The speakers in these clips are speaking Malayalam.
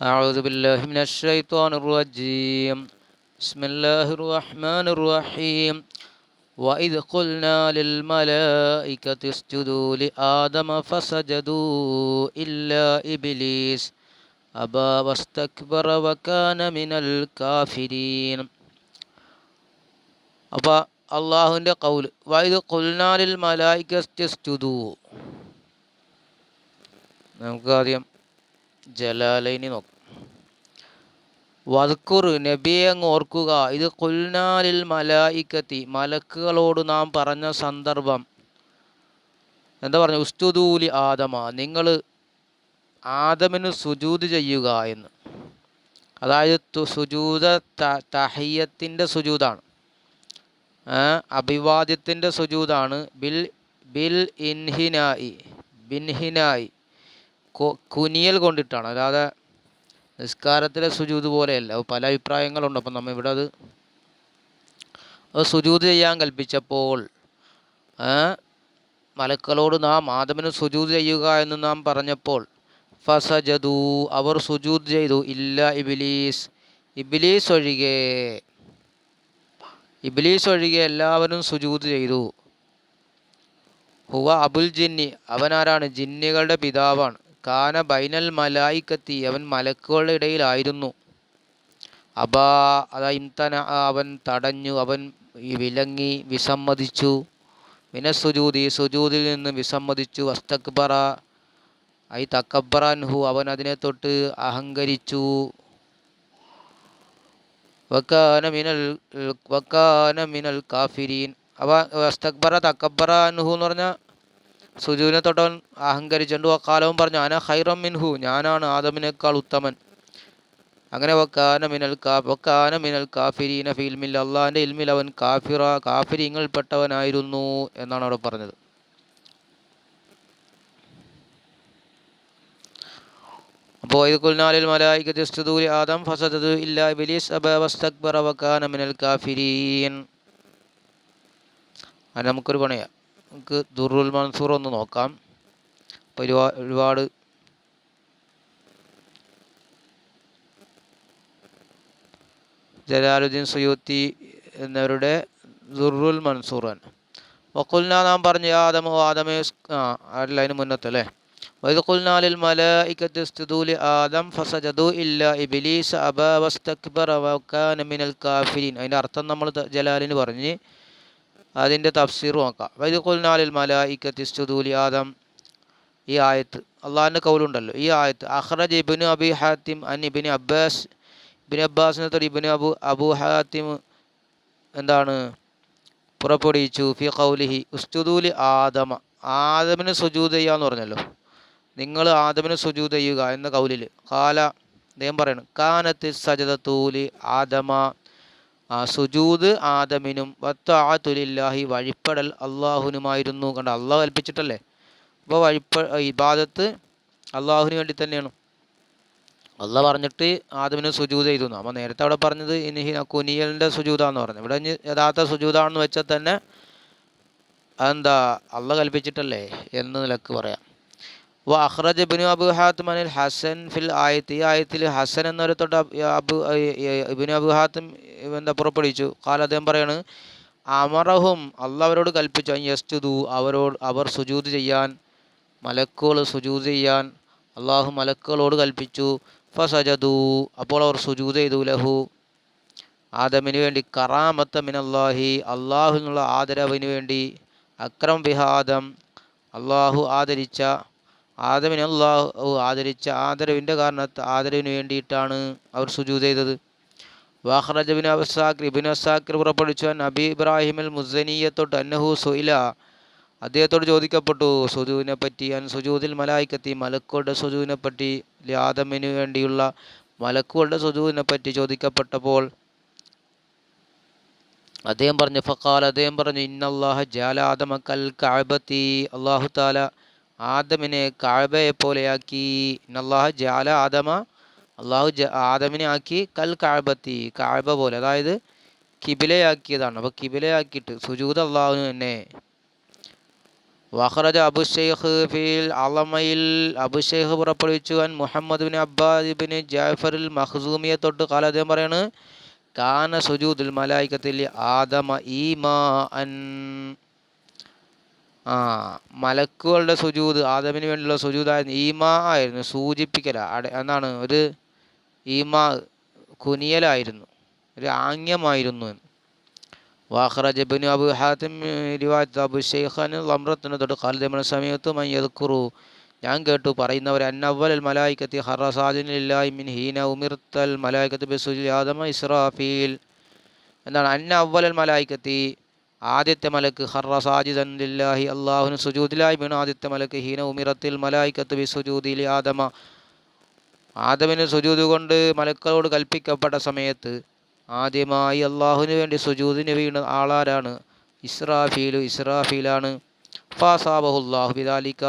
أعوذ بالله من الشيطان الرجيم بسم الله الرحمن الرحيم وإذ قلنا للملائكة اسجدوا لآدم فسجدوا إلا إبليس أبى واستكبر وكان من الكافرين അപ്പോൾ അള്ളാഹുവിൻ്റെ കൗല് വൈദ് കുൽനാലിൽ മലായിക്കസ്റ്റുദു നമുക്ക് ആദ്യം ജലാലൈനി നോക്കാം. വദ്ക്കുർ നബിയെ അങ്ങ് ഓർക്കുക. ഇത് കുൽനാലിൽ മലായിക്കത്തി. മലക്കുകളോട് നാം പറഞ്ഞ സന്ദർഭം. എന്താ പറഞ്ഞു? ഉസ്തുദൂലി ആദമ. നിങ്ങൾ ആദമിന് സുജൂത് ചെയ്യുക എന്ന്. അതായത് സുജൂത തഹയ്യത്തിന്റെ സുജൂതാണ്. അഭിവാദ്യത്തിന്റെ സുജൂതാണ്. Bill bill ഇൻഹിനായി. ബിൻഹിനായി. കുനിയൽ കൊണ്ടിട്ടാണ്. അല്ലാതെ നിസ്കാരത്തിലെ സുജൂത് പോലെയല്ല. പല അഭിപ്രായങ്ങളുണ്ട്. അപ്പം നമ്മൾ ഇവിടെ അത് സുജൂത് ചെയ്യാൻ കൽപ്പിച്ചപ്പോൾ മലക്കളോട് നാം ആദമിന് സുജൂത് ചെയ്യുക എന്ന് നാം പറഞ്ഞപ്പോൾ ഫസജദു അവർ സുജൂത് ചെയ്തു. ഇല്ല ഇബിലീസ് ഇബിലീസ് ഒഴികെ ഇബിലീസ് ഒഴികെ എല്ലാവരും സുജൂത് ചെയ്തു. ഹുവ അബുൽ ജിന്നി അവനാരാണ്? ജിന്നികളുടെ പിതാവാണ്. കാന ബൈനൽ മലായിക്കത്തി അവൻ മലക്കുകളുടെ ഇടയിലായിരുന്നു. അബാ അതാ ഇംതന അവൻ തടഞ്ഞു അവൻ വിലങ്ങി വിസമ്മതിച്ചു. മിനസുജൂതി സുജൂതിൽ നിന്ന് വിസമ്മതിച്ചു. അസ്തക്ബറ ഐ തക്കബറാൻഹു അവൻ അതിനെ തൊട്ട് അഹങ്കരിച്ചു. വക്കാന മിനൽ വക്കാന മിനൽ കാഫിരീൻ. അവ അസ്തക്ബറ തക്കബറ അൻഹു എന്ന് പറഞ്ഞാൽ സുജുവിനെ തൊട്ടവൻ അഹങ്കരിച്ചുകൊണ്ട് വക്കാലവും പറഞ്ഞു അന ഹൈറം മിൻഹു ഞാനാണ് ആദമിനേക്കാൾ ഉത്തമൻ. അങ്ങനെ വക്കാന മിനൽ കാ മിനൽ കാഫിരീന ഫിൽമിൽ അള്ളാഹിന്റെ ഇൽമിൽ അവൻ കാഫിറ കാഫിരിങ്ങൾപ്പെട്ടവനായിരുന്നു എന്നാണ് അവിടെ പറഞ്ഞത്. അപ്പോൾ ഇത് കുൽനാലിൽ മലായിക ആദം ഫസദു ഇല്ലാ ബിലീസ് അബ വസ്തക്ബറ വക്കാന മിനൽ കാഫിരീൻ. അത് നമുക്കൊരു പണിയാം. നമുക്ക് ദുറുൽ മൻസൂർ ഒന്ന് നോക്കാം അപ്പോൾ ഒരുപാട് ഒരുപാട് ജലാലുദ്ദീൻ സുയൂത്തി എന്നവരുടെ ദുറുൽ മൻസൂറാൻ വക്കുൽന നാം പറഞ്ഞു ആദമോ ആദമേ ആ അല്ല അതിന് മുന്നത്തെ അല്ലേ وإذ قلنا للملائكة اسجدوا لآدم فسجدوا إلا إبليس أبى واستكبر وكان من الكافرين അതിൻ്റെ അർത്ഥം നമ്മൾ ജലാലിന് പറഞ്ഞ് അതിന്റെ തഫ്സീർ നോക്കാം. വൈദ് മല മലായിക്കത്തി സ്തുദൂലി ആദം. ഈ ആയത്ത് അള്ളാഹിന്റെ കൗലുണ്ടല്ലോ. ഈ ആയത്ത് അഹ്റജ് ഇബിന് അബി ഹാത്തിം അൻ ഇബിന് അബ്ബാസ്. ഇബിന് അബ്ബാസിനെ തൊട്ട് അബു അബു ഹാത്തിം എന്താണ് പുറപ്പെടുവിച്ചു. ഫി കൗലിഹി ഉസ്തുദൂലി ആദമ. ആദമിന് സുജൂത് ചെയ്യാന്ന് പറഞ്ഞല്ലോ. നിങ്ങൾ ആദമിന് സുജൂത് ചെയ്യുക എന്ന കൗലിൽ കാല അദ്ദേഹം പറയണം കാനത്ത് സജതൂലി ആദമ ആ സുജൂത് ആദമിനും വത്താത്തുലില്ലാഹി വഴിപ്പടൽ അള്ളാഹുനുമായിരുന്നു. കണ്ട അള്ളാഹു കൽപ്പിച്ചിട്ടല്ലേ? അപ്പോൾ വഴിപ്പ ഇബാദത്ത് അള്ളാഹുവിന് വേണ്ടി തന്നെയാണ്. അള്ളാഹ് പറഞ്ഞിട്ട് ആദമിന് സുജൂത് ചെയ്തു അപ്പോൾ നേരത്തെ അവിടെ പറഞ്ഞത് ഇനി കുനിയലിന്റെ സുജൂതാന്ന് പറഞ്ഞു ഇവിടെ യഥാർത്ഥ സുജൂതാണെന്ന് വെച്ചാൽ തന്നെ അതെന്താ അള്ളാഹ് കൽപ്പിച്ചിട്ടല്ലേ എന്ന് നിലയ്ക്ക് പറയാം. വ അഖ്റജ് ഇബ്നു അബു ഹാത്തിം അനിൽ ഹസൻ ഫിൽ ആയത്ത്. ഈ ആയത്തിൽ ഹസൻ എന്നൊരു തൊട്ട് അബു ഇബ്നു അബു ഹാത്തിം എന്താ പുറപ്പെടുവിച്ചു. കാല അദ്ദേഹം പറയാണ് അമറഹും അള്ളാഹ് അവരോട് കൽപ്പിച്ചു യസ്തുദു അവരോട് അവർ സുജൂത് ചെയ്യാൻ മലക്കുകൾ സുജൂത് ചെയ്യാൻ അള്ളാഹു മലക്കുകളോട് കൽപ്പിച്ചു. ഫസജദു അപ്പോൾ അവർ സുജൂത് ചെയ്തു. ലഹു ആദമിന് വേണ്ടി കറാമത്ത മിനല്ലാഹി അള്ളാഹു എന്നുള്ള ആദരവിന് വേണ്ടി. അക്രം ബിഹാദം അള്ളാഹു ആദരിച്ച ആദമിനെ അള്ളാഹു ആദരിച്ച ആദരവിന്റെ കാരണത്ത് ആദരവിന് വേണ്ടിയിട്ടാണ് അവർ സുജു ചെയ്തത്. വാഹ്റജ് ബിൻ അബസാഖർ ഇബിൻ അസാഖിർ പുറപ്പെടുവിച്ചു നബി ഇബ്രാഹിം അൽ മുസനിയത്തോട്ട് അന്നഹു സുയില അദ്ദേഹത്തോട് ചോദിക്കപ്പെട്ടു സുജുവിനെ പറ്റി അൻ സുജൂദിൽ മലായിക്കത്തി മലക്കുകളുടെ സുജുവിനെ പറ്റി ലാദമിന് വേണ്ടിയുള്ള മലക്കുകളുടെ സുജുവിനെ പറ്റി ചോദിക്കപ്പെട്ടപ്പോൾ അദ്ദേഹം പറഞ്ഞു ഫക്കാൽ അദ്ദേഹം പറഞ്ഞു ഇന്നല്ലാഹ ജാലാദമ കൽ കാബത്തി അള്ളാഹു താല ആദമിനെ കാബയെ പോലെയാക്കി. ഇന്നല്ലാഹ ജാല ആദമ അള്ളാഹു ആദമിനെ ആക്കി കൽ കാഴ്ബത്തി കാഴ്ബ പോലെ. അതായത് കിബിലയാക്കിയതാണ്. അപ്പോൾ കിബിലയാക്കിയിട്ട് സുജൂദ് അള്ളാഹുവിന് തന്നെ. വഖറജ അബുഷേഖ് ഫിൽ അലമയിൽ അബുഷേഖ് പുറപ്പെടുവിച്ചു. അൻ മുഹമ്മദ് ബിൻ അബ്ബാസ് ബിൻ ജാഫറിൽ മഹ്സൂമിയെ തൊട്ട് കാല അദ്ദേഹം പറയാണ് കാന സുജൂദുൽ മലായിക്കത്തിൽ ആദമ ഈമാ അൻ ആ മലക്കുകളുടെ സുജൂദ് ആദമിന് വേണ്ടിയുള്ള സുജൂദായിരുന്നു ഈമാ ആയിരുന്നു സൂചിപ്പിക്കല അട എന്താണ് ഒരു ഈമാ കുനിയലായിരുന്നു ഒരു ആംഗ്യമായിരുന്നു എന്ന് واخرج ابن ابو حاتم روايه ابو الشيخان ലംറത്തിന് തൊട്ട് ഖാലിദ് സമയത്ത് മൻ യദ്കുറു ഞാൻ കേട്ടു പറയുന്നവർ അന്നവൽ മലായിക്കത്തി ഹറസാദിനില്ലായി മിൻ ഹീന ഉമിർത്തൽ മലായിക്കത്ത് ബിസുജി ആദമ ഇസ്രാഫീൽ എന്താണ് അന്ന അവലൽ മലായിക്കത്തി ആദ്യത്തെ മലക്ക് ഹറസാജിദൻ ലില്ലാഹി അള്ളാഹുന് സുജൂദിലായി വീണു ആദ്യത്തെ മലക്ക് ഹീന ഉമിറത്തിൽ മലായിക്കത്ത് ബിസുജൂദിൽ ആദമ. ആദമിന് സുജൂദ് കൊണ്ട് മലക്കളോട് കൽപ്പിക്കപ്പെട്ട സമയത്ത് ആദ്യമായി അള്ളാഹുവിന് വേണ്ടി സുജൂദിന് വീണ ആളാരാണ്? ഇസ്രാഫീലു ഇസ്രാഫീലാണ്. ഫാസാബഹുല്ലാഹു ബിദാലിക്ക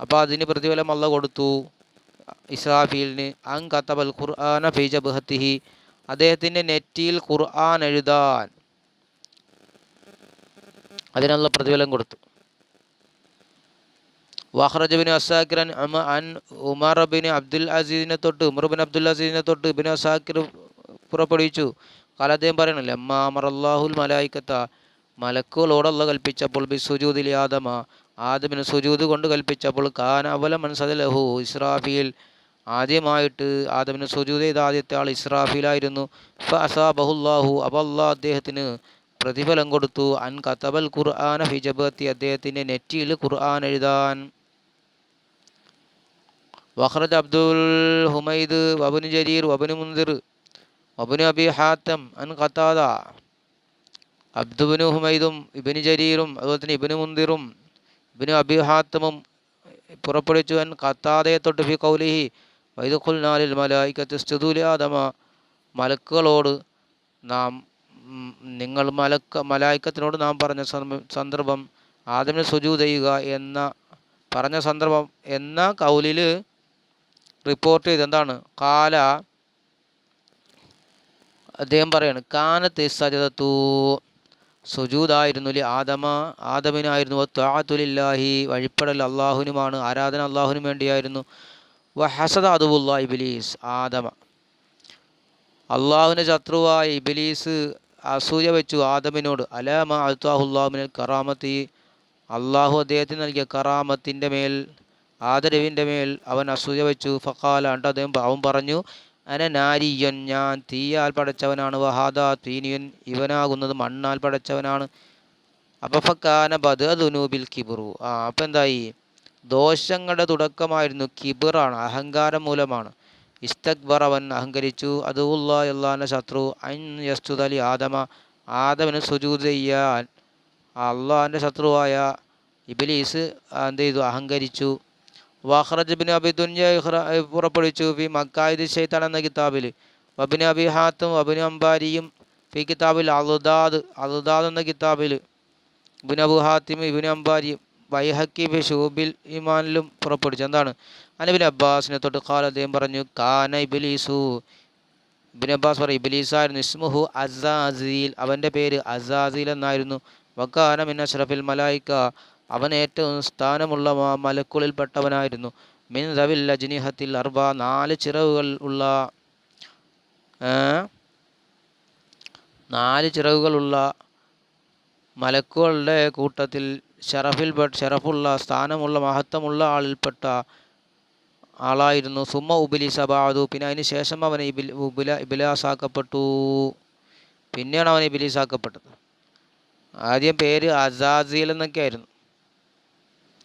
അപ്പോൾ അതിന് പ്രതിഫലം അല്ല കൊടുത്തു. ഇസ്രാഫീലിന് അൻ കത്തബൽ ഖുർആന ഫീജ ബഹത്തിഹി അദ്ദേഹത്തിന്റെ നെറ്റിയിൽ ഖുർആൻ എഴുതാൻ അതിനുള്ള പ്രതിഫലം കൊടുത്തു. വഹ്റജ് ബിൻ അസാക്കിർ അൻ ഉമർ ബിൻ അബ്ദുൽ അസീദിനെ തൊട്ട് ഉമർ ബിൻ അബ്ദുൽ അസീദിനെ തൊട്ട് ബിൻ അസാക്കിർ പുറപ്പെടുവിച്ചു. കാല അദ്ദേഹം അമർ അള്ളാഹുൽ മലായിക്കത്ത മലക്കുകളോടല്ല കൽപ്പിച്ചപ്പോൾ ബി സുജൂദിൽ ആദമ ആദമിന് സുജൂദ് കൊണ്ട് കൽപ്പിച്ചപ്പോൾ കാന അവല മൻസദലഹു ഇസ്രാഫിയിൽ ആദ്യമായിട്ട് ആദമിന് സുജൂദ് ചെയ്ത ആദ്യത്തെ ആൾ ഇസ്രാഫിയിലായിരുന്നു ഫ അസാബഹുല്ലാഹു അബല്ലാ അദ്ദേഹത്തിന് പ്രതിഫലം കൊടുത്തു. അൻ കത്തബൽ ഖുർആന ഹിജബത്തി അദ്ദേഹത്തിന്റെ നെറ്റിയിൽ ഖുർആൻ എഴുതാൻ. വഖറജ് അബ്ദുൽ ഹുമൈദ് വബുൻ ജരീർ വബുൻ മുന്തിർ വബുൻ അബി ഹാത്തം അൻ ഖത്താദ അബ്ദുബിന് ഹുമൈദും ഇബിന് ജരീറും അതുപോലെ തന്നെ ഇബിന് മുന്തിറും ഇബിന് അബി ഹാത്തമും പുറപ്പെടുവിച്ചു. അൻ ഖത്താദയെ തൊട്ട് ഫി കൗലിഹി വൈദുഖുൽ നാലിൽ മലായിക്കത്ത് സ്തുദൂലി ആദമ മലക്കുകളോട് നാം നിങ്ങൾ മലക്ക മലായിക്കത്തിനോട് നാം പറഞ്ഞ സന്ദർഭം ആദ്യമേ സുജൂ ചെയ്യുക എന്ന പറഞ്ഞ സന്ദർഭം എന്ന കൗലിൽ റിപ്പോർട്ട് ചെയ്ത് എന്താണ്? കാല അദ്ദേഹം പറയാണ് കാനത്ത് സജതത്തു സുജൂദായിരുന്നു ആദമ ആദമിനായിരുന്നു ത്വാത്തുലില്ലാഹി വഴിപ്പെടൽ അള്ളാഹുനുമാണ് ആരാധന അള്ളാഹുവിനും വേണ്ടിയായിരുന്നു. വ ഹസദ അതുബുല്ലാ ഇബിലീസ് ആദമ. അള്ളാഹുവിന്റെ ശത്രുവായ ഇബിലീസ് അസൂയ വെച്ചു ആദമിനോട് അലാമ അൽത്താഹുല്ലാമിനൽ കറാമത്തി? അള്ളാഹു അദ്ദേഹത്തിന് നൽകിയ കറാമത്തിന്റെ മേൽ ആദരവിന്റെ മേൽ അവൻ അസൂയ വെച്ചു. ഫക്കാല അണ്ട് അദ്ദേഹം അവൻ പറഞ്ഞു അന നാരിയൻ ഞാൻ തീയാൽ പടച്ചവനാണ് വഹാദ തീനിയൻ ഇവനാകുന്നത് മണ്ണാൽ പടച്ചവനാണ്. അപ്പം ഫക്കാന ബദ ദുനൂബിൽ കിബറു. ആ അപ്പം എന്തായി? ദോഷങ്ങളുടെ തുടക്കമായിരുന്നു കിബിറാണ് അഹങ്കാരം മൂലമാണ്. ഇസ്തക്ബർ അഹങ്കരിച്ചു. അതുള്ള അള്ളാഹിന്റെ ശത്രു. അൻ ആദമ. ആദമിന് സുജൂത് ചെയ്യാൻ അള്ളാഹിന്റെ ശത്രുവായ ഇബിലീസ് എന്ത് ചെയ്തു അഹങ്കരിച്ചു. വാഹ്റജ് ബിൻ അബി ദുന്യ പുറപ്പെടുവിച്ചു. ഫി മക്കായിദ് ഷെയ്ത്താൻ എന്ന കിതാബിൽ. വബിൻ അബി ഹാത്തും വബിൻ അംബാരിയും ഫി കിതാബിൽ അലുദാദ് അലുദാദ് എന്ന കിതാബിൽ. ഇബിൻ അബു ഹാത്തിം ഇബിൻ അംബാരിയും ബൈഹക്കി ബിഷൂബിൽ ഇമാനിലും പുറപ്പെടുവിച്ചു. എന്താണ്? അനബിൻ അബ്ബാസിനെ തൊട്ട് കാല അദ്ദേഹം പറഞ്ഞു കാന ഇബിലീസു. ഇബിൻ അബ്ബാസ് പറയും ഇബിലീസായിരുന്നു ഇസ്മുഹു അസാസീൽ. അവന്റെ പേര് അസാസീൽ എന്നായിരുന്നു. വക്കാന മിൻ അഷ്റഫിൽ മലായിക്ക അവൻ ഏറ്റവും സ്ഥാനമുള്ള മലക്കുളിൽപ്പെട്ടവനായിരുന്നു മിൻ റവിൽ അജ്നിഹത്തിൽ അർബ. നാല് ചിറവുകൾ ഉള്ള നാല് ചിറകുകളുള്ള മലക്കുകളുടെ കൂട്ടത്തിൽ ഷറഫിൽ ഷറഫുള്ള സ്ഥാനമുള്ള മഹത്വമുള്ള ആളിൽപ്പെട്ട ആളായിരുന്നു. സുമ ഉബിലി സബാദു പിന്നെ അതിന് ശേഷം അവൻ ഇബിൽ ഉബില ഇബിലാസാക്കപ്പെട്ടു. പിന്നെയാണ് അവൻ ഇബിലീസാക്കപ്പെട്ടത്. ആദ്യം പേര് അസാസിയൽ എന്നൊക്കെ ആയിരുന്നു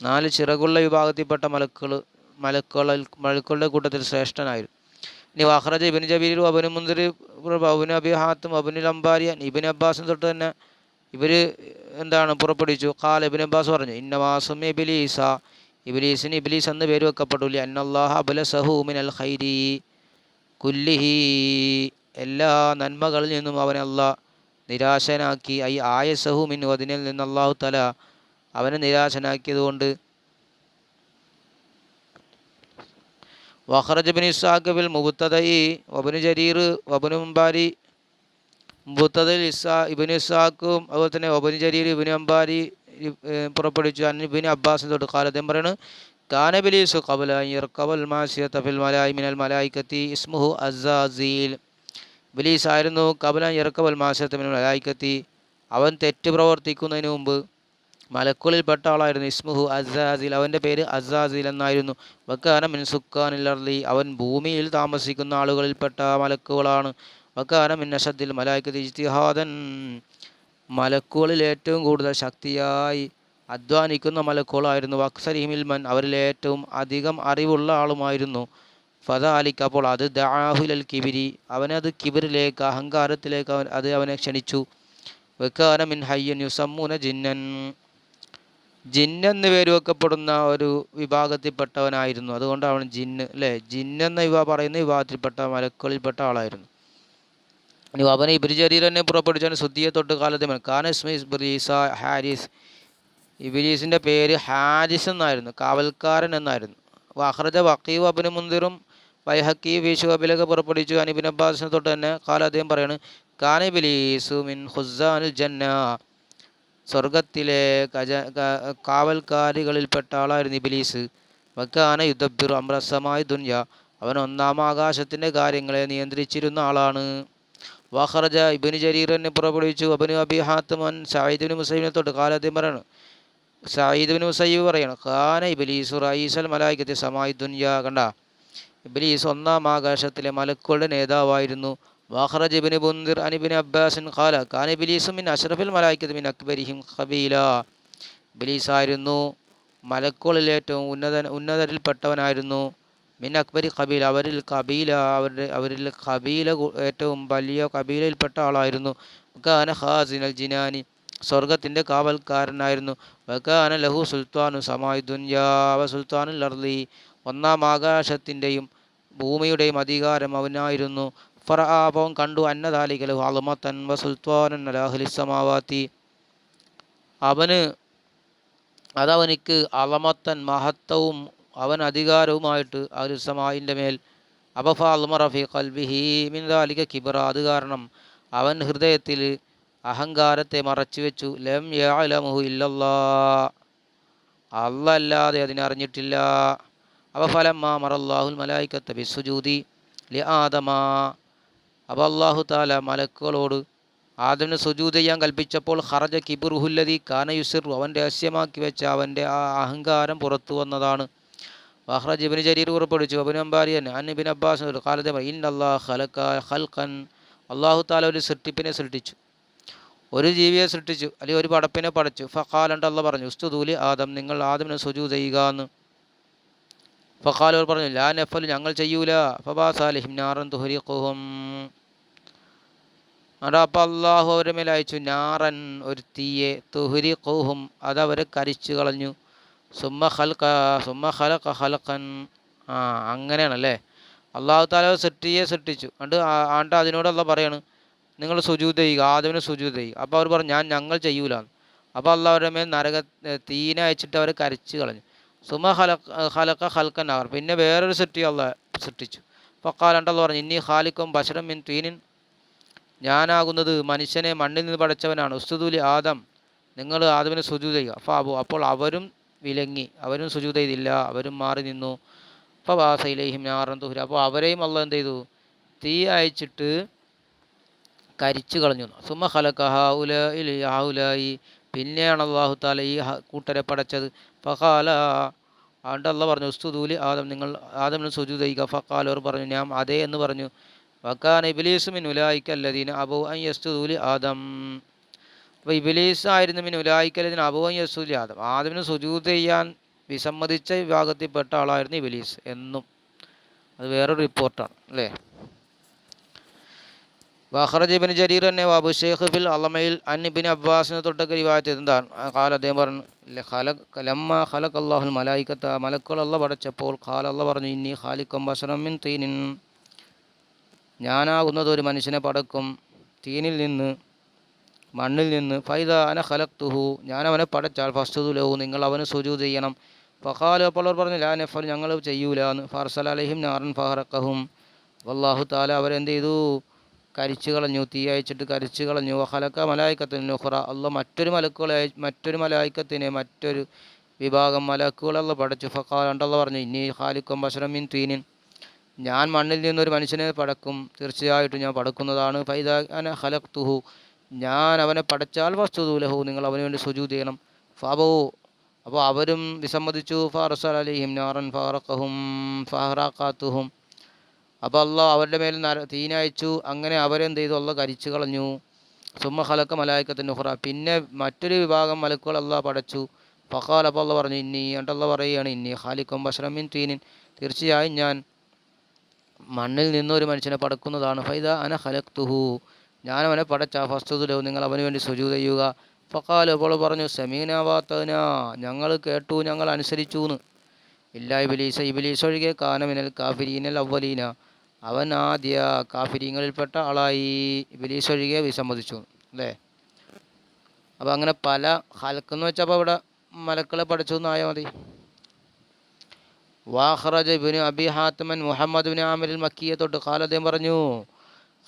നാല് ചിറകുള്ള വിഭാഗത്തിൽപ്പെട്ട മലക്കുകൾ മലക്കുകളിൽ മലക്കുകളുടെ കൂട്ടത്തിൽ ശ്രേഷ്ഠനായിരുന്നു. ഇനി വഹ്റജ ഇബിൻ ജബീർ അബനു മുന്തിർ അബുൻ അബി ഹാത്തും അംബാരിയൻ ഇബിൻ അബ്ബാസിന് തൊട്ട് തന്നെ ഇവർ എന്താണ് പുറപ്പെടുവിച്ചു. കാൽ ഇബിൻ അബ്ബാസ് പറഞ്ഞു ഇന്നവാസും ഇബിലീസ. ഇബിലീസിന് ഇബിലീസ് എന്ന് പേര് വെക്കപ്പെട്ടു. അന്നല്ലാഹ അബുല സഹൂമിൻ അൽ ഖൈരി. കുല്ലിഹി. എല്ലാ നന്മകളിൽ നിന്നും അവനെ അള്ളാഹ് നിരാശനാക്കി. ഐ ആയ സഹൂമിൻ അതിനിൽ നിന്ന് അള്ളാഹു തല അവനെ നിരാശനാക്കിയതുകൊണ്ട്. വഹ്റജ് ബിൻ ഇസാഖബിൽ ബിൽ മുബത്തദയി വബനു ജരീർ വബനു മുബത്തദിൽ ഇസാ ഇബിൻ ഇസ്ഹാഖും അതുപോലെ തന്നെ ജരീർ അമ്പാരി അംബാരി പുറപ്പെടുവിച്ചു. അന്നിബിന് അബ്ബാസ് തൊട്ട് കാലത്തേം പറയുന്നു കാനബിലീസു കബല ഇർക്കബൽ മലായി മിനൽ മലായിക്കത്തി ഇസ്മുഹു അസാസീൽ ബിലീസ് ആയിരുന്നു കബല ഇറക്കബൽ മിനൽ മലായിക്കത്തി. അവൻ തെറ്റ് പ്രവർത്തിക്കുന്നതിന് മുമ്പ് മലക്കുകളിൽപ്പെട്ട ആളായിരുന്നു ഇസ്മുഹു അസാസിൽ അവന്റെ പേര് അസാസിൽ എന്നായിരുന്നു. വക്കാന മിൻ സുക്കാനിലർലി അവൻ ഭൂമിയിൽ താമസിക്കുന്ന ആളുകളിൽപ്പെട്ട മലക്കുകളാണ്. വക്കാന മിൻ അഷദ്ദിൽ മലായിക്കത്തി ഇജ്തിഹാദൻ. മലക്കുകളിൽ ഏറ്റവും കൂടുതൽ ശക്തിയായി അധ്വാനിക്കുന്ന മലക്കുകളായിരുന്നു അക്സരിഹിമിൽമൻ അവരിൽ ഏറ്റവും അധികം അറിവുള്ള ആളുമായിരുന്നു. ഫതാലിക്ക് അപ്പോൾ അത് ദാഹുലൽ കിബിരി അവനത് കിബിറിലേക്ക് അഹങ്കാരത്തിലേക്ക് അവൻ അത് അവനെ ക്ഷണിച്ചു. വെക്കാന മിൻ ഹയ്യൻ യുസമ്മൂന ജിന്നൻ. ജിന്നെന്ന് പേര് വെക്കപ്പെടുന്ന ഒരു വിഭാഗത്തിൽപ്പെട്ടവനായിരുന്നു. അതുകൊണ്ടാണ് ജിന്ന് അല്ലേ? ജിന്നെന്ന വിവാഹ പറയുന്ന വിഭാഗത്തിൽപ്പെട്ട മലക്കുകളിൽപ്പെട്ട ആളായിരുന്നു. ഇനി അവനെ ഇബിരിചരീർ തന്നെ പുറപ്പെടുവിച്ചാണ് ശുദ്ധിയെ തൊട്ട് കാലത്ത് കാനസ്മി ഇബ്രീസ ഹാരിസ് ഇബിലീസിന്റെ പേര് ഹാരിസ് എന്നായിരുന്നു കാവൽക്കാരൻ എന്നായിരുന്നു. വഹ്റജ വക്കീവ് അബിന് മുന്തിറും വൈഹക്കി വിഷുവബിലൊക്കെ പുറപ്പെടുവിച്ചു. അനിബിൻ അബ്ബാസിനെ തൊട്ട് തന്നെ കാല അദ്ദേഹം പറയാണ് കാനബിലീസു മിൻ ഹുസാനുൽ ജന്ന. സ്വർഗത്തിലെ കജ കാവൽക്കാരികളിൽപ്പെട്ട ആളായിരുന്നു ഇബിലീസ്. വക്കാന യുദ്ധബിർ അമ്രസമായ ദുന്യ അവൻ ഒന്നാം ആകാശത്തിന്റെ കാര്യങ്ങളെ നിയന്ത്രിച്ചിരുന്ന ആളാണ്. വഹറജ ഇബിന് ജരീറിനെ പുറപ്പെടുവിച്ചു. അബിനു അബി ഹാത്തമൻ സായിദിന് മുസൈബിനെ തൊട്ട് കാലത്തെ പറയണം. സായിദ് ബിൻ മുസയ്യബ് പറയണം ഖാന ഇബിലീസു റൈസൽ മലായിക്കത്തെ സമായി ദുനിയ. കണ്ട? ഇബിലീസ് ഒന്നാം ആകാശത്തിലെ മലക്കുകളുടെ നേതാവായിരുന്നു. വാഹറജ് ഇബിന് ബുന്ദിർ അനിബിൻ അബ്ബാസിൻ ഖാല ഖാന ഇബിലീസും മിൻ അഷ്റഫിൽ മലായിക്കത്ത് മിൻ അക്ബരിഹിം ഖബീല. ഇബിലീസ് ആയിരുന്നു മലക്കുകളിൽ ഏറ്റവും ഉന്നത ഉന്നതരിൽപ്പെട്ടവനായിരുന്നു. മിൻ അക്ബരി ഖബീല അവരിൽ കബീല അവരുടെ അവരിൽ ഖബീല കു- ഏറ്റവും വലിയ കബീലയിൽപ്പെട്ട ആളായിരുന്നു. ഖാന ഹാസിനൽ ജിനാനി സ്വർഗത്തിന്റെ കാവൽക്കാരനായിരുന്നു. ബഖാന ലഹു സുൽത്താനു സമായി ദുന്യാവ സുൽത്താനുൽ അർലി ഒന്നാം ആകാശത്തിന്റെയും ഭൂമിയുടെയും അധികാരം അവനായിരുന്നു. ഫറാപവും കണ്ടു അന്നദാലികലു അളുമത്തൻ വ സുൽത്താനൻ അലാഹുലിസമാവാത്തി അവന് അതവനിക്ക് അളമത്തൻ മഹത്വവും അവൻ അധികാരവുമായിട്ട് ഒരു സമായിന്റെ മേൽ അബഫാൽമറഫി കൽബിഹി മിൻദാലിക കിബറ. അത് കാരണം അവൻ ഹൃദയത്തിൽ അഹങ്കാരത്തെ മറച്ചു വെച്ചു. ലം യഅലമുഹു ഇല്ലല്ലാ. അല്ലാതെ അതിനറിഞ്ഞിട്ടില്ല അവ ഫലം മാ മറല്ലാഹുൽ മലായിക്കത്ത ബിസുജൂതി ലി ആദമാ. അപ്പോൾ അള്ളാഹു താല മലക്കുകളോട് ആദമിന് സുജൂത് ചെയ്യാൻ കൽപ്പിച്ചപ്പോൾ ഹറജ കിബുറുഹുല്ലതി കാന യുസിർ അവൻ രഹസ്യമാക്കി വെച്ച അവന്റെ ആ അഹങ്കാരം പുറത്തു വന്നതാണ്. വഹ്റജ് ഇബിന് ജരീർ ഉറപ്പിച്ചു അബിൻ അംബാരിയൻ അന്നിബിൻ അബ്ബാസ് കാലത്തെ ഇൻ അള്ളാഹ് ഖലക്ക ഖൽഖൻ അള്ളാഹു താല ഒരു സൃഷ്ടിപ്പിനെ സൃഷ്ടിച്ചു. ഒരു ജീവിയെ സൃഷ്ടിച്ചു. അല്ലെങ്കിൽ ഒരു പടപ്പിനെ പടച്ചു. ഫഖാലണ്ട് അള്ള പറഞ്ഞു ഉസ്തുദൂലി ആദം നിങ്ങൾ ആദമിനെ സുജു ചെയ്യുക എന്ന്. ഫഖാൽ അവർ പറഞ്ഞു ലാ നഫൽ ഞങ്ങൾ ചെയ്യൂല. ഫബാസാലിഹിം നാറൻ തുഹരിഖുഹും. അവിടെ അപ്പം അള്ളാഹു അവരുടെ നാറൻ ഒരു തീയെ തുഹരി കുഹും അതവരെ കരിച്ചു കളഞ്ഞു. സുമ്മ ഖൽക സുമ്മ ഖലഖ ഖലഖൻ. ആ അങ്ങനെയാണല്ലേ? അള്ളാഹു താല സൃഷ്ടിയെ സൃഷ്ടിച്ചു. അണ്ട് ആണ്ട് അതിനോട് അല്ല പറയാണ് നിങ്ങൾ സുജൂത് ചെയ്യുക ആദമിനെ സുജൂത് ചെയ്യുക. അപ്പോൾ അവർ പറഞ്ഞു ഞാൻ ഞങ്ങൾ ചെയ്യൂല അപ്പോൾ അള്ളാഹുടെ മേൽ നരക തീനെ അയച്ചിട്ട് അവരെ കരിച്ചു കളഞ്ഞു. സുമ ഹലക്ക ഹലക്ക ഹൽക്കൻ അവർ. പിന്നെ വേറൊരു സൃഷ്ടി അള്ളാഹ് സൃഷ്ടിച്ചു. ഫക്കാലണ്ടല്ല പറഞ്ഞു ഇനി ഖാലിക്കും ഭക്ഷണം മിൻ തീനിൻ. ഞാനാകുന്നത് മനുഷ്യനെ മണ്ണിൽ നിന്ന് പടച്ചവനാണ്. ഉസ്തുദുലി ആദം. നിങ്ങൾ ആദമിനെ സുജൂത് ചെയ്യുക. അപ്പോൾ അപ്പോൾ അവരും വിലങ്ങി. അവരും സുജൂത ചെയ്തില്ല. അവരും മാറി നിന്നു. അപ്പോൾ വാസയിലേഹിം ഞാറൻ തുഹുര. അപ്പോൾ അവരെയും അള്ള എന്ത് ചെയ്തു? തീ അയച്ചിട്ട് കരിച്ചു കളഞ്ഞു. സുമ ഖലക്ക ഹാഉലായി ഹാഉലായി. പിന്നെയാണ് അള്ളാഹു താല ഈ കൂട്ടരെ പടച്ചത്. ഫഹാല അതുകൊണ്ട് അല്ല പറഞ്ഞു ഉസ്തുദൂലി ആദം നിങ്ങൾ ആദമിന് സുജു ചെയ്യുക. അവർ പറഞ്ഞു ഞാൻ അതേ എന്ന് പറഞ്ഞു. വക്കാൻ ഇബിലീസുമിൻ ഉലായിക്കല്ലതീന അബു അൻ യസ്തുദൂലി ആദം. അപ്പോൾ ഇബിലീസ് ആയിരുന്നു പിന്നെ ഉലായിക്കലതിന് അല്ലദീന യസൂൽ ആദം ആദമിന് സുജൂത് ചെയ്യാൻ വിസമ്മതിച്ച വിഭാഗത്തിൽപ്പെട്ട ആളായിരുന്നു ഇബിലീസ് എന്നും. അത് വേറൊരു റിപ്പോർട്ടാണ് അല്ലേ? വഖറജ് ഇബിൻ ജരീർ തന്നെ അബു ഷേഖ് ഫിൽ അലമയിൽ അൻ ഇബിൻ അബ്ബാസിനെ തൊട്ടൊക്കെ റിവായത്ത് എന്താണ് കാല അദ്ദേഹം പറഞ്ഞു "ല ഖലഖ ലമ്മ ഖലഖ അല്ലാഹുൽ മലായിക്കത്ത മലക്കുകൾ അല്ല പടച്ചപ്പോൾ ഖാലല്ല പറഞ്ഞു ഇന്നി ഖാലിക്കും ബസറം മിൻ തീനിൻ. ഞാനാകുന്നത് ഒരു മനുഷ്യനെ പടക്കും തീനിൽ നിന്ന് മണ്ണിൽ നിന്ന് ഫൈദ അന ഖലക്തുഹു ഞാൻ അവനെ പടച്ചാൽ ഫസ്തുദു ലഹു നിങ്ങൾ അവന് സുജൂ ചെയ്യണം ഫഖാല അപ്പോൾ അവർ പറഞ്ഞു ലാ നഫൽ ഞങ്ങൾ ചെയ്യൂല എന്ന്. ഫർസൽ അലഹിം നാറൻ ഫഹറക്കഹും അള്ളാഹു താല അവരെന്ത് ചെയ്തു? കരിച്ചു കളഞ്ഞു തീ അയച്ചിട്ട് കരിച്ചു കളഞ്ഞു. ഹലക്ക മലായിക്കത്തിന് നുഹ്റ അല്ല മറ്റൊരു മലക്കുകളെ മറ്റൊരു മലായിക്കത്തിനെ മറ്റൊരു വിഭാഗം മലക്കുകളല്ല പടച്ചു. ഉണ്ടല്ലോ പറഞ്ഞു ഇനി ഹാലിക്കും ബഷറമിൻ തീനിൻ ഞാൻ മണ്ണിൽ നിന്നൊരു മനുഷ്യനെ പടക്കും. തീർച്ചയായിട്ടും ഞാൻ പടക്കുന്നതാണ്. ഫൈദ അന ഹലക്തുഹു ഞാൻ അവനെ പടച്ചാൽ വസ്തുദൂലഹു നിങ്ങൾ അവന് വേണ്ടി സുജൂത് ചെയ്യണം. ഫാബോ അപ്പോൾ അവരും വിസമ്മതിച്ചു. ഫാറസൽ അലിഹിം നാറൻ ഫാറഖഹും ഫഹറാഖാത്തുഹും. അപ്പോൾ അള്ളാഹ് അവരുടെ മേൽ നര തീനയച്ചു. അങ്ങനെ അവരെന്ത് ചെയ്തു? അള്ളാഹ് കരിച്ചു കളഞ്ഞു. സുമ ഹലക്ക മലായിക്കത്തിന്റെ ഹുറ പിന്നെ മറ്റൊരു വിഭാഗം മലക്കുകൾ അള്ളാഹ് പടച്ചു. ഫഖാൽ അപ്പോൾ അള്ള പറഞ്ഞു ഇന്നി അണ്ടല്ല പറയുകയാണ് ഇന്നി ഖാലിക്കും ബഷറമിൻ തീനിൻ. തീർച്ചയായും ഞാൻ മണ്ണിൽ നിന്നൊരു മനുഷ്യനെ പടക്കുന്നതാണ്. ഫൈദ അന ഹലക്തുഹു ഞാൻ അവനെ പടച്ച ഫസ്തുലോ നിങ്ങൾ അവന് വേണ്ടി സുജു ചെയ്യുക. ഫക്കാൽ അപ്പോൾ പറഞ്ഞു സെമീനാവാത്തന ഞങ്ങൾ കേട്ടു ഞങ്ങൾ അനുസരിച്ചു എന്ന് ഇല്ല ഇബിലീസ ഇബിലീസ് ഒഴികെ കാനമിനൽ കാഫിരീനൽ അവലീന അവൻ ആദ്യ കാഫിരീങ്ങളിൽപ്പെട്ട ആളായി ഇബിലീസ് ഒഴികെ വിസമ്മതിച്ചു അല്ലേ? അപ്പോൾ അങ്ങനെ പല ഹലക്കെന്ന് വെച്ചാൽ അപ്പോൾ ഇവിടെ മലക്കളെ പഠിച്ചു എന്നായാൽ മതി. വാഹ്റജ് ഇബിന് അബി ഹാത്തമൻ മുഹമ്മദ് ബിൻ ആമിരിൽ മക്കിയെ തൊട്ട് കാലദ്ദേഹം പറഞ്ഞു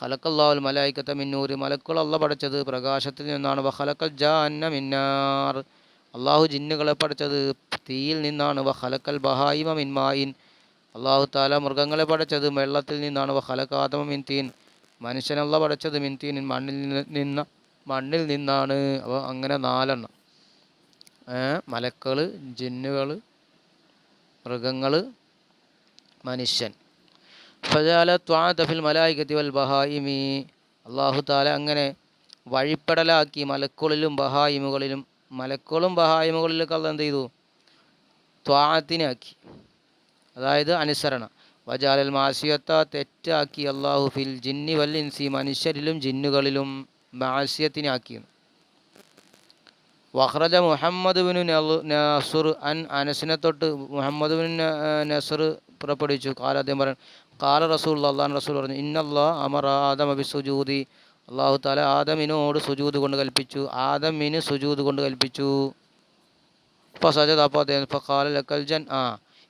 ഖലക്കല്ലാഹുൽ മലായിക്കത്ത മിന്നൂര് മലക്കുകൾ അല്ല പഠിച്ചത് പ്രകാശത്തിൽ നിന്നാണ്. വഹലക്കൽ ജാന്ന മിന്നാർ. അള്ളാഹു ജിന്നുകളെ പഠിച്ചത് തീയിൽ നിന്നാണ്. വഹലക്കൽ ബഹായിമ മിൻമായിൻ അള്ളാഹു താല മൃഗങ്ങളെ പഠിച്ചത് വെള്ളത്തിൽ നിന്നാണ്. വഹലക്കാതമ മിൻതീൻ മിൻ തീൻ മനുഷ്യനല്ല പഠിച്ചത് മിൻതീൻ. മണ്ണിൽ നിന്ന് മണ്ണിൽ നിന്നാണ്. അപ്പോൾ അങ്ങനെ നാലെണ്ണം. മലക്കൾ ജിന്നുകൾ മൃഗങ്ങൾ മനുഷ്യൻ. ഫജാല മലായികത്തി വൽ ബഹായിമി. അള്ളാഹു താല അങ്ങനെ വഴിപ്പെടലാക്കി മലക്കുകളിലും ബഹായിമുകളിലും മലക്കുകളും ബഹായിമുകളിലൊക്കെ അള്ള എന്ത് ചെയ്തു? ത്വാത്തിനാക്കി അതായത് അനുസരണ. വജാലൽ മാസിയത്ത തെറ്റാക്കി അള്ളാഹു ഫിൽ ജിന്നി വൽ ഇൻസി മനുഷ്യരിലും ജിന്നുകളിലും മാസിയത്തിനാക്കി. വഹ്റജ മുഹമ്മദ് ബിനു നസുർ അൻ അനസിനെ തൊട്ട് മുഹമ്മദ് ബിൻ നസുർ പുറപ്പെടുവിച്ചു. കാലാദ്യം പറഞ്ഞു കാല റസൂൽ അള്ളാൻ റസൂൽ പറഞ്ഞു ഇന്നല്ലാ അമർ ആദം അബി സുജൂതി അള്ളാഹു താല ആദമിനോട് സുജൂത് കൊണ്ട് കൽപ്പിച്ചു ആദമിന് സുജൂത് കൊണ്ട് കൽപ്പിച്ചു. ഇപ്പോൾ സജദ് അപ്പോൾ അദ്ദേഹം ഇപ്പോൾ കാല ലക്കൽ ജൻ ആ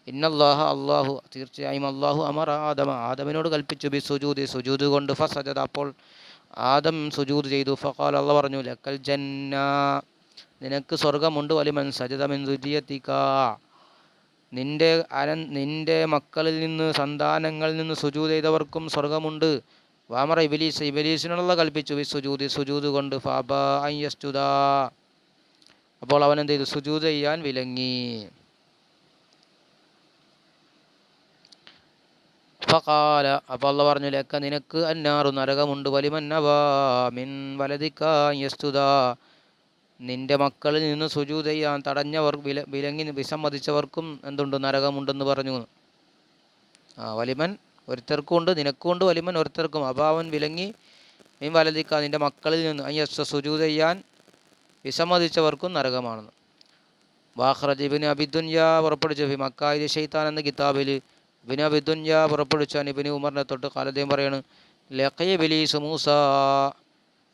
ഇന്നല്ലാഹ അള്ളാഹു തീർച്ചയായും അള്ളാഹു അമർ ആദമ ആദമിനോട് കൽപ്പിച്ചു ബി സുജൂതി സുജൂത് കൊണ്ട് ഫ സജദ് അപ്പോൾ ആദം സുജൂത് ചെയ്തു. ഫക്കാൽ അള്ള പറഞ്ഞു ലക്കൽ ജന്ന നിനക്ക് സ്വർഗമുണ്ട് വലിമൻ സജതമിൻ ദുരിയത്തിക്ക നിന്റെ അന നിന്റെ മക്കളിൽ നിന്ന് സന്താനങ്ങളിൽ നിന്ന് സുജൂത് ചെയ്തവർക്കും സ്വർഗമുണ്ട് വാമറ ഇബിലീസ് ഇബിലീസിനുള്ള കൽപ്പിച്ചു. വി സുജൂതി സുജൂത് കൊണ്ട് ഫാബ അയ്യസ്തുത. അപ്പോൾ അവൻ എന്ത് ചെയ്തു? സുജൂത് ചെയ്യാൻ വിലങ്ങി. ഫകാല അപ്പോൾ അള്ള പറഞ്ഞു ലക്ക നിനക്ക് അന്നാറു നരകമുണ്ട്. വലിമന്നവാ മിൻ വലതിക്ക യസ്തുത നിന്റെ മക്കളിൽ നിന്ന് സുജൂത് ചെയ്യാൻ തടഞ്ഞവർ വില വിലങ്ങി വിസമ്മതിച്ചവർക്കും എന്തുണ്ട് നരകമുണ്ടെന്ന് പറഞ്ഞു ആ വലിമൻ ഒരുത്തർക്കും ഉണ്ട് നിനക്കും ഉണ്ട് വലിമൻ ഒരുത്തർക്കും അവൻ വിലങ്ങി മീൻ വലതിക്ക നിന്റെ മക്കളിൽ നിന്ന് അയ്യസ് സുജൂത് ചെയ്യാൻ വിസമ്മതിച്ചവർക്കും നരകമാണെന്ന് വാഹ്റജ് ഇബിന് അബിദുൻയ ഫി മക്കായി ഷെയ്ത്താൻ എന്ന കിതാബിൽ ഇബിന് അബിദുൻയ പുറപ്പെടുവിച്ചാൻ ഇബിന് ഉമറിനെ തൊട്ട് കാലദ്ദേഹം പറയാണ് ലഖയ ബിലീസ് മൂസ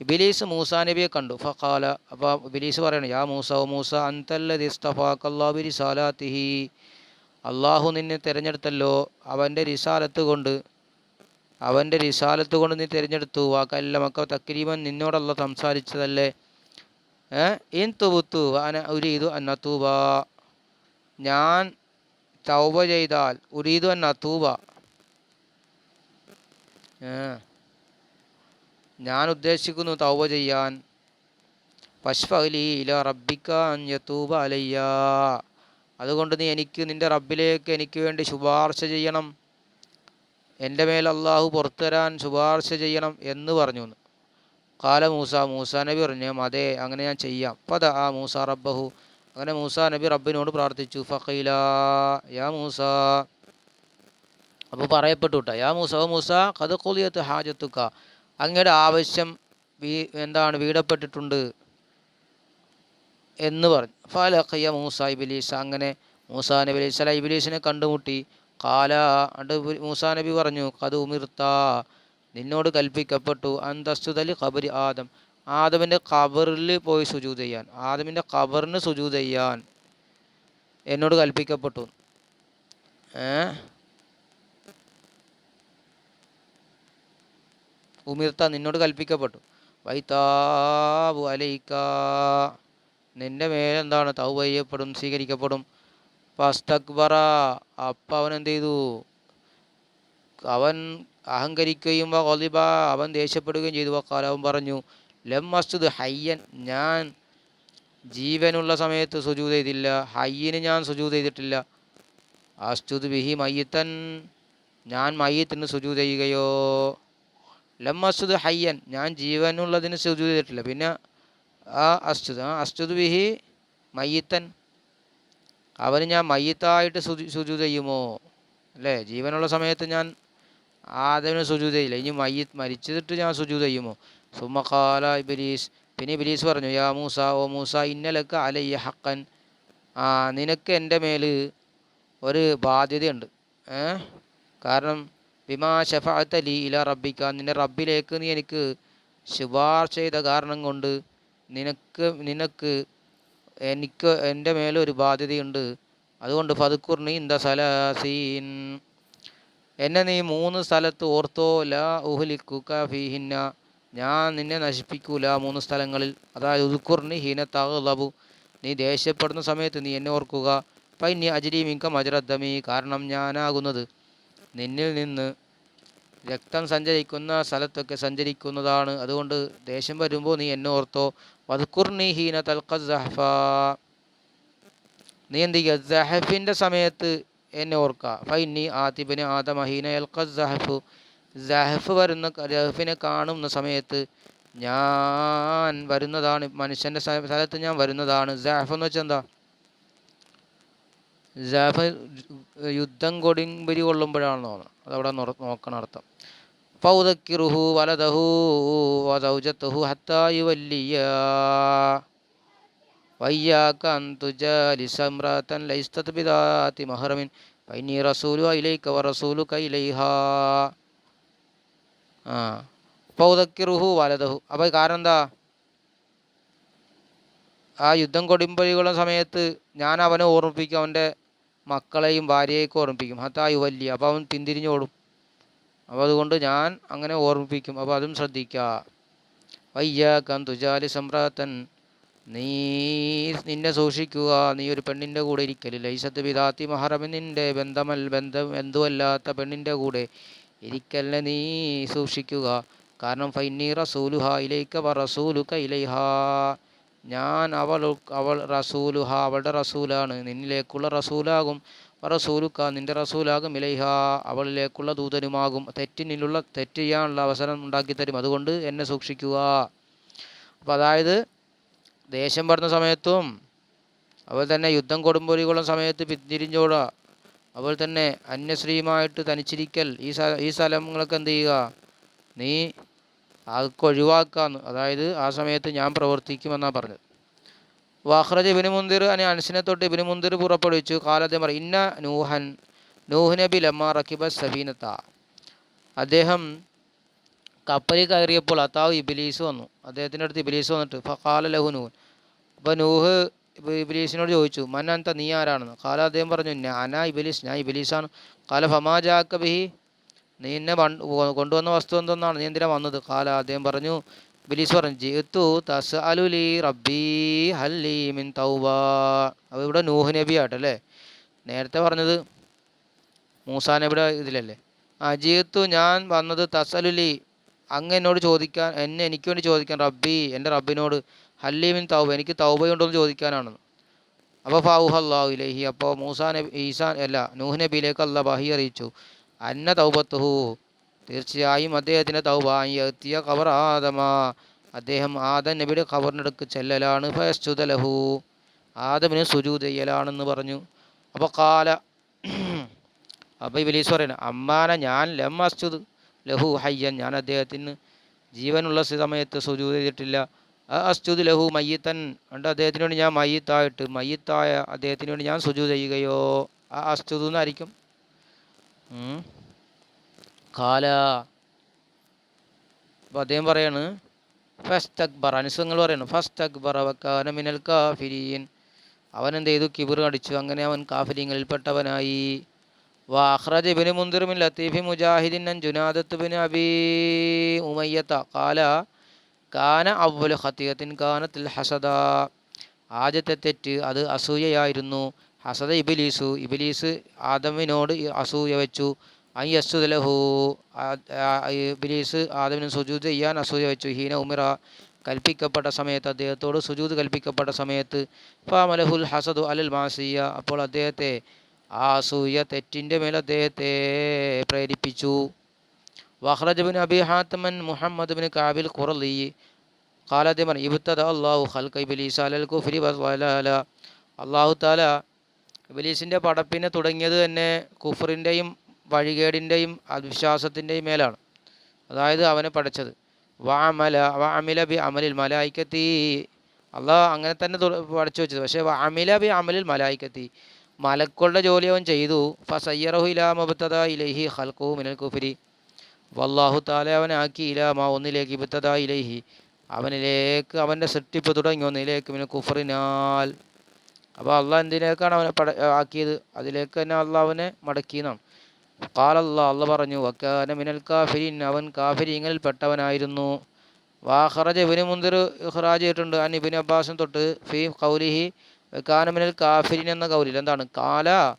ഇബിലീസ് മൂസാ നബിയെ കണ്ടു. ഫഖാല അപ്പോൾ ഇബിലീസ് പറയണം യാ മൂസ മൂസ അന്തല്ലതി ഇസ്തഫാക്കല്ലാഹു റിസാലാത്തിഹി അള്ളാഹു നിന്നെ തിരഞ്ഞെടുത്തല്ലോ. അവന്റെ റിസാലത്ത് കൊണ്ട് അവന്റെ റിസാലത്ത് കൊണ്ട് നീ തിരഞ്ഞെടുത്തു. വാക്കല്ല മക്ക തക്രീമൻ നിന്നോടല്ല സംസാരിച്ചതല്ലേ? ഇൻ തുബുത്തു അന ഉരീതു അന്നത്തൂബ ഞാൻ തൗബ ചെയ്താൽ ഉരീതു അന്നത്തൂബ ഏ? ഞാൻ ഉദ്ദേശിക്കുന്നു തൗബ ചെയ്യാൻ. പശ്ഫലി ഇല റബ്ബിക്ക അഞ്ഞത്തൂബ അലയ്യ. അതുകൊണ്ട് നീ എനിക്ക് നിന്റെ റബ്ബിലേക്ക് എനിക്ക് വേണ്ടി ശുപാർശ ചെയ്യണം. എന്റെ മേൽ അള്ളാഹു പുറത്തുതരാൻ ശുപാർശ ചെയ്യണം എന്ന് പറഞ്ഞു. കാല മൂസ മൂസ നബി പറഞ്ഞു അതെ അങ്ങനെ ഞാൻ ചെയ്യാം. പദ ആ മൂസ റബ്ബഹു. അങ്ങനെ മൂസ നബി റബ്ബിനോട് പ്രാർത്ഥിച്ചു. ഫഖീല യാ മൂസ. അപ്പോൾ പറയപ്പെട്ടു കേട്ടോ യാ മൂസ മൂസ കഥ കൊലിയത്ത് ഹാജത്തുക്ക അങ്ങയുടെ ആവശ്യം വീ എന്താണ് വീടപ്പെട്ടിട്ടുണ്ട് എന്ന് പറഞ്ഞു. ഫലഖയ്യ മൂസ ഇബിലീസ്. അങ്ങനെ മൂസാ നബി അലൈഹി സ്വലാം ഇബിലീസിനെ കണ്ടുമുട്ടി. കാല അണ്ട് മൂസാ നബി പറഞ്ഞു കത് ഉമിർത്ത. നിന്നോട് കൽപ്പിക്കപ്പെട്ടു. അന്തസ്തുതലി ഖബരി ആദം. ആദമിന്റെ ഖബറിൽ പോയി സുജൂത് ചെയ്യാൻ. ആദമിന്റെ ഖബറിന് സുജൂത് ചെയ്യാൻ എന്നോട് കൽപ്പിക്കപ്പെട്ടു. ഏ? ഉമിർത്ത നിന്നോട് കൽപ്പിക്കപ്പെട്ടു. വൈതാബു അലൈക്ക. നിന്റെ മേലെന്താണ് തൗബ ചെയ്യപ്പെടും സ്വീകരിക്കപ്പെടും? പസ്തക്ബറ അപ്പം അവൻ എന്ത് ചെയ്തു അവൻ അഹങ്കരിക്കുകയും വലിബ അവൻ ദേഷ്യപ്പെടുകയും ചെയ്തു. വക്കാലവൻ പറഞ്ഞു ലം മസ്തുദ് ഹയ്യൻ. ഞാൻ ജീവനുള്ള സമയത്ത് സുജൂത് ചെയ്തില്ല. ഹയ്യന് ഞാൻ സുജൂത് ചെയ്തിട്ടില്ല. അസ്തുദ് ബിഹി മയ്യത്തൻ. ഞാൻ മയ്യത്തിന് സുജൂത് ചെയ്യുകയോ? ലം അസ്തുദ് ഹയ്യൻ. ഞാൻ ജീവനുള്ളതിന് സുജൂദ് ചെയ്തിട്ടില്ല. പിന്നെ ആ അസ്തുദ് ആ അസ്തുദ് വിഹി മയ്യത്തൻ. അവന് ഞാൻ മയ്യത്തായിട്ട് സുജൂദ് ചെയ്യുമോ? അല്ലേ? ജീവനുള്ള സമയത്ത് ഞാൻ ആദവിന് സുജൂദ് ചെയ്യില്ല. ഇനി മയ്യത്ത് മരിച്ചിട്ട് ഞാൻ സുജൂദ് ചെയ്യുമോ? സുമഖാല ഇബലീസ്. പിന്നെ ഇബലീസ് പറഞ്ഞു യാ മൂസ ഓ മൂസ ഇന്നലക്ക് അലയ്യ ഹക്കൻ ആ നിനക്ക് എന്റെ മേൽ ഒരു ബാധ്യതയുണ്ട്. കാരണം ബിമാ ഷഫഅത്ത ഇല റബ്ബിക്ക നിന്റെ റബ്ബിലേക്ക് നീ എനിക്ക് ശുപാർശ ചെയ്ത കാരണം കൊണ്ട് നിനക്ക് നിനക്ക് എനിക്ക് എന്റെ മേലെ ഒരു ബാധ്യതയുണ്ട്. അതുകൊണ്ട് ഫതുക്കുർ നീ ഇന്ത സലാസീൻ. എന്നെ നീ മൂന്ന് സ്ഥലത്ത് ഓർത്തോ ലാ ഉഹ്ലിക്കുക ഫീഹിന്ന ഞാൻ നിന്നെ നശിപ്പിക്കൂല മൂന്ന് സ്ഥലങ്ങളിൽ. അതായത് ഉദുക്കുർണി ഹീന താകു നീ ദേഷ്യപ്പെടുന്ന സമയത്ത് നീ എന്നെ ഓർക്കുക. പൈന്യ അജരി മിങ്ക മജറദ്ദമി കാരണം ഞാനാകുന്നത് നിന്നിൽ നിന്ന് രക്തം സഞ്ചരിക്കുന്ന സ്ഥലത്തൊക്കെ സഞ്ചരിക്കുന്നതാണ്. അതുകൊണ്ട് ദേഷ്യം വരുമ്പോൾ നീ എന്നെ ഓർത്തോ. വധുക്കുർണി ഹീന തൽക്ക നീ എന്ത് ചെയ്യുക? ജഹഫിന്റെ സമയത്ത് എന്നെ ഓർക്കുക ഫൈനി ആതിബിന് ആദമ ഹീന എൽക്ക ജഹഫു വരുന്ന ജഹഫിനെ കാണുന്ന സമയത്ത് ഞാൻ വരുന്നതാണ് മനുഷ്യന്റെ സ്ഥ- സ്ഥലത്ത് ഞാൻ വരുന്നതാണ്. ജഹഫ് എന്ന് വെച്ചാൽ എന്താ? ജഹഫ് യുദ്ധം കൊടുമ്പിരി കൊള്ളുമ്പോഴാണെന്ന് തോന്നുന്നത് അതവിടെ നോക്കണ അർത്ഥം. ഫൗദക്കിറുഹു വലതഹു വസൗജത്തുഹു ഹത്തായു വല്ലിയ വയ്യാക്ക അന്തുജാലിസ ഇമ്രാത്തൻ ലൈസ്തത് പിതാത്തി മഹറമിൻ. പൈനി റസൂലു ഇലൈക വറസൂലു കൈലൈഹ. ആ ഫൗദക്കിറുഹു വലദഹു. അപ്പോൾ കാരണം എന്താ? ആ യുദ്ധം കൊടുമ്പഴികളുടെ സമയത്ത് ഞാൻ അവനെ ഓർമ്മിപ്പിക്കും. അവന്റെ മക്കളെയും ഭാര്യയെയൊക്കെ ഓർമ്മിപ്പിക്കും. ഹത്തായി വല്യ അപ്പോൾ അവൻ പിന്തിരിഞ്ഞോടും. അപ്പോൾ അതുകൊണ്ട് ഞാൻ അങ്ങനെ ഓർമ്മിപ്പിക്കും. അപ്പോൾ അതും ശ്രദ്ധിക്കുക വയ്യാക്കാൻ തുജാലി സമ്രാത്തൻ നീ നിന്നെ സൂക്ഷിക്കുക. നീ ഒരു പെണ്ണിന്റെ കൂടെ ഇരിക്കലില്ല ഈസത്ത് പിതാത്തി മഹറമിനിന്റെ ബന്ധമൽ ബന്ധം ബന്ധുവല്ലാത്ത പെണ്ണിന്റെ കൂടെ ഇരിക്കലിനെ നീ സൂക്ഷിക്കുക. കാരണം ഫൈനി റസൂലുഹ ഇലൈക്ക വ റസൂലുക ഇലൈഹ. ഞാൻ അവൾ അവൾ റസൂലുഹ അവളുടെ റസൂലാണ്. നിന്നിലേക്കുള്ള റസൂലാകും. റസൂലുക്ക നിന്റെ റസൂലാകും ഇലൈഹ. അവളിലേക്കുള്ള ദൂതനുമാകും. തെറ്റിനുള്ള തെറ്റ് ചെയ്യാനുള്ള അവസരം ഉണ്ടാക്കി തരും അതുകൊണ്ട് എന്നെ സൂക്ഷിക്കുക. അപ്പോൾ അതായത് ദേഷ്യം പറഞ്ഞ സമയത്തും അതുപോലെ തന്നെ യുദ്ധം കൊടുമ്പൊലികളുള്ള സമയത്ത് പിന്തിരിഞ്ഞോടുക. അതുപോലെ തന്നെ അന്യശ്രീയുമായിട്ട് തനിച്ചിരിക്കൽ. ഈ ഈ സ്ഥലങ്ങളൊക്കെ എന്ത് ചെയ്യുക? നീ അതൊക്കെ ഒഴിവാക്കാന്ന് അതായത് ആ സമയത്ത് ഞാൻ പ്രവർത്തിക്കുമെന്നാണ് പറഞ്ഞത്. വഹ്റജ് ഇബിന് മുന്തിർ അനി അൻസിനെ തൊട്ട് ഇബിന് മുന്തിർ പുറപ്പെടുവിച്ചു. കാലത്തെ പറ ഇന്ന നൂഹൻ നൂഹ് നബി ലമ്മ റക്കിബ സബീനത്ത അദ്ദേഹം കപ്പലിൽ കയറിയപ്പോൾ അത്താവ് ഇബിലീസ് വന്നു. അദ്ദേഹത്തിന്റെ അടുത്ത് ഇബിലീസ് വന്നിട്ട് ഫാല ലഹു നൂഹൻ അപ്പോൾ നൂഹ് ഇബ് ഇബിലീസിനോട് ചോദിച്ചു മൻ അന്ത നീ ആരാണെന്ന്? കാല അദ്ദേഹം പറഞ്ഞു ഞാൻ ഇബിലീസ് ഞാൻ ഇബിലീസാണ്. കാല ഫമാ ജാക്ക ബിഹി നീ എന്നെ കൊണ്ടുവന്ന വസ്തു എന്തൊന്നാണ്? നീ എന്തിനാ വന്നത്? കാല അദ്ദേഹം പറഞ്ഞു ബിലീസ് പറഞ്ഞു ജിത്തു തസ് അലുലി റബ്ബി ഹല്ലി മിൻ തൗബ. അപ്പോൾ ഇവിടെ നൂഹ് നബി ആട്ടല്ലേ നേരത്തെ പറഞ്ഞത് മൂസാ നബിയുടെ ഇതിലല്ലേ? ആ ജിത്തു ഞാൻ വന്നത് തസലുലി അങ്ങ് എന്നോട് ചോദിക്കാൻ എന്നെ എനിക്ക് വേണ്ടി ചോദിക്കാൻ റബ്ബി എന്റെ റബ്ബിനോട് ഹല്ലി മിൻ തൗബ എനിക്ക് തൗബയുണ്ടോ എന്ന് ചോദിക്കാനാണെന്ന് അപ്പോൾ ഫാഹു അള്ളാഹു ഇലഹി അപ്പോൾ മൂസാ നബി ഈസാ അല്ല നൂഹ് നബിയിലേക്ക് അല്ല വഹി അറിയിച്ചു. അന്ന തൗബത്തുഹു. തീർച്ചയായും അദ്ദേഹത്തിന്റെ തൗബ എത്തിയ ഖബർ ആദമ. അദ്ദേഹം ആദം നബിയുടെ ഖബറിനടുക്ക് ചെല്ലലാണ്. ഫയസ്തുതലഹു ആദമിന് സുജൂദ് ചെയ്യലാണെന്ന് പറഞ്ഞു. അപ്പോൾ കാല അപ്പോൾ വലീസ് പറയുന്നത് അമ്മാന ഞാൻ ലം അസ്തുത് ലഹു ഹയ്യൻ. ഞാൻ അദ്ദേഹത്തിന് ജീവനുള്ള സമയത്ത് സുജൂദ് ചെയ്തിട്ടില്ല. അസ്തുത് ലഹു മയ്യത്തൻ. ഉണ്ട് അദ്ദേഹത്തിന് വേണ്ടി ഞാൻ മയ്യത്തായിട്ട് മയ്യത്തായ അദ്ദേഹത്തിന് വേണ്ടി ഞാൻ സുജൂദ് ചെയ്യുകയോ? ആ ഉം. കാല. അപ്പോൾ അദ്ദേഹം പറയാണ് ഫസ്റ്റ് അക്ബർ അനുസങ്ങൾ പറയുന്നു ഫസ്റ്റ് അക്ബർ അവക്കാന മിനൽ കാഫിരീൻ. അവൻ എന്ത് ചെയ്തു? കിബിർ അടിച്ചു അങ്ങനെ അവൻ കാഫിലിങ്ങളിൽപ്പെട്ടവനായി വാഹ്റജ് ഇബിന് മുന്തിർമിൻ ലത്തീഫി മുജാഹിദിൻ അൻ ജുനാദത്ത് ബിൻ അബി ഉമയ്യത്ത. കാല കാന അവ്വൽ ഹത്തിയത്തിൻ കാനത്തിൽ ഹസദ. ആദ്യത്തെ തെറ്റ് അത് അസൂയയായിരുന്നു. ഹസദ ഇബിലീസു ഇബിലീസ് ആദമിനോട് അസൂയ വെച്ചു. ഐ അസുദലഹു ഇബിലീസ് ആദമിന് സുജൂദ് ചെയ്യാൻ അസൂയ വെച്ചു. ഹീന ഉമിറ കൽപ്പിക്കപ്പെട്ട സമയത്ത് അദ്ദേഹത്തോട് സുജൂദ് കൽപ്പിക്കപ്പെട്ട സമയത്ത് ഫാമലഹുൽ ഹസദു അലൽ മാസിയ അപ്പോൾ അദ്ദേഹത്തെ ആ അസൂയ തെറ്റിന്റെ മേൽ അദ്ദേഹത്തെ പ്രേരിപ്പിച്ചു. വഹ്റജബിൻ അബി ഹാത്തമൻ മുഹമ്മദ് ബിൻ കാബിൽ ഖുറലി കാലദ്ദേഹം ഇബുത്തദ അള്ളാഹു ഹൽക്ക ഇബിലീസ് അലൽ കുഫിരി വലാല അള്ളാഹു താല ഇബലീസിന്റെ പടപ്പിനെ തുടങ്ങിയത് തന്നെ കുഫറിന്റെയും വഴികേടിന്റെയും അവിശ്വാസത്തിന്റെയും മേലാണ്. അതായത് അവനെ പഠിച്ചത് വാമല വാമില ബി അമലിൽ മലായിക്കത്തി. അള്ളാഹ് അങ്ങനെ തന്നെ പടച്ചു വെച്ചത്. പക്ഷേ വാമില ബി അമലിൽ മലായിക്കത്തി. മലക്കളുടെ ജോലി അവൻ ചെയ്തു. ഫസയ്യറഹു ഇലാ മബത്തദ ഇലൈഹി ഹൽക്കു മിനൽ കുഫരി. വല്ലാഹു താല അവനാക്കി ഇലാമ ഒന്നിലേക്ക് ഇബത്തത ഇലൈഹി. അവനിലേക്ക് അവന്റെ സൃഷ്ടിപ്പ് തുടങ്ങി. ഒന്നിലേക്ക് മിനൽ കുഫറിനാൽ അപ്പോൾ അള്ളാഹ് എന്തിനേക്കാണ് അവനെ പട ആക്കിയത്? അതിലേക്ക് തന്നെ അള്ളാഹ് അവനെ മടക്കിയെന്നാണ്. കാലല്ല അള്ള പറഞ്ഞു വക്കാന മിനൽ കാഫിരിൻ. അവൻ കാഫിരിങ്ങളിൽ പെട്ടവനായിരുന്നു. വാഹറജ ഇബിന് മുന്തിർ ഇഹ്റാജ് ചെയ്തിട്ടുണ്ട്. അൻ ഇബിന് അബ്ബാസും തൊട്ട് ഫീ കൗലിഹി വക്കാന മിനൽ കാഫിരിൻ എന്ന കൗലിൽ എന്താണ്? കാല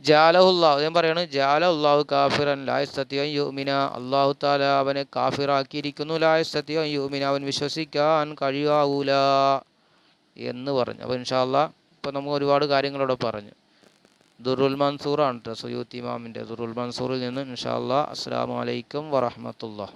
ജാലഹുല്ലാഹ്. അദ്ദേഹം പറയാണ് ജാലഹുല്ലാഹു കാഫിറൻ ലായസ്തത്യം യുമിന അള്ളാഹു താല അവനെ കാഫിറാക്കിയിരിക്കുന്നു. ലായസ്തത്യം യുമിന അവൻ വിശ്വസിക്കാൻ കഴിയാവൂല. എന്ന് പറഞ്ഞു. അപ്പോൾ ഇൻഷാല്ല ഇപ്പോൾ നമുക്ക് ഒരുപാട് കാര്യങ്ങളോടെ പറഞ്ഞു. ദുറുൽ മൻസൂറാണ് കേട്ടോ സുയൂത്തി ഇമാമിന്റെ ദുറുൽ മൻസൂറിൽ നിന്ന് ഇൻഷാല്ല അസ്സാം വലൈക്കും വറഹമത്തുള്ള